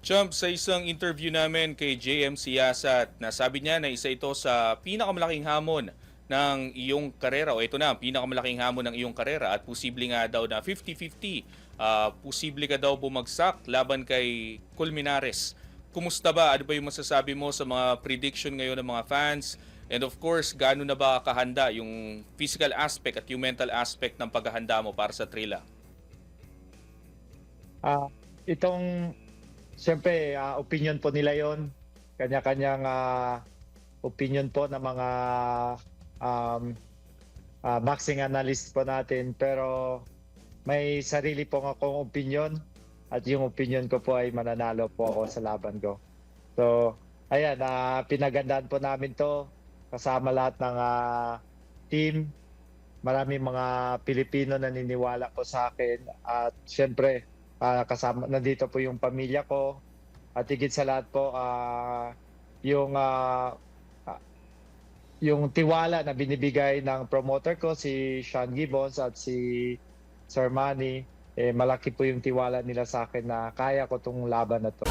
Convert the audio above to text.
Chump, sa isang interview namin kay JM Siyasat, nasabi niya na isa ito sa pinakamalaking hamon ng iyong karera o ito na ang pinakamalaking hamon ng iyong karera at posible nga daw na 50-50 ah, posible ka daw bumagsak laban kay Colmenares. Kumusta ba? Ano ba yung masasabi mo sa mga prediction ngayon ng mga fans? And of course, gaano na ba kahanda yung physical aspect at yung mental aspect ng paghahanda mo para sa Trila? Ah, itong siyempre ah, opinion po nila 'yon. Kanya-kanyang ah, opinion po ng mga um, ah, boxing analyst po natin pero may sarili po akong opinion at yung opinion ko po ay mananalo po ako sa laban ko. So, ayan, ah, pinagandaan po namin to kasama lahat ng ah, team. Maraming mga Pilipino na naniniwala po sa akin at syempre Ah, kasama nandito po yung pamilya ko at higit sa lahat po ah, yung ah, yung tiwala na binibigay ng promoter ko si Sean Gibbons at si Sir Manny eh, malaki po yung tiwala nila sa akin na kaya ko tong laban na to.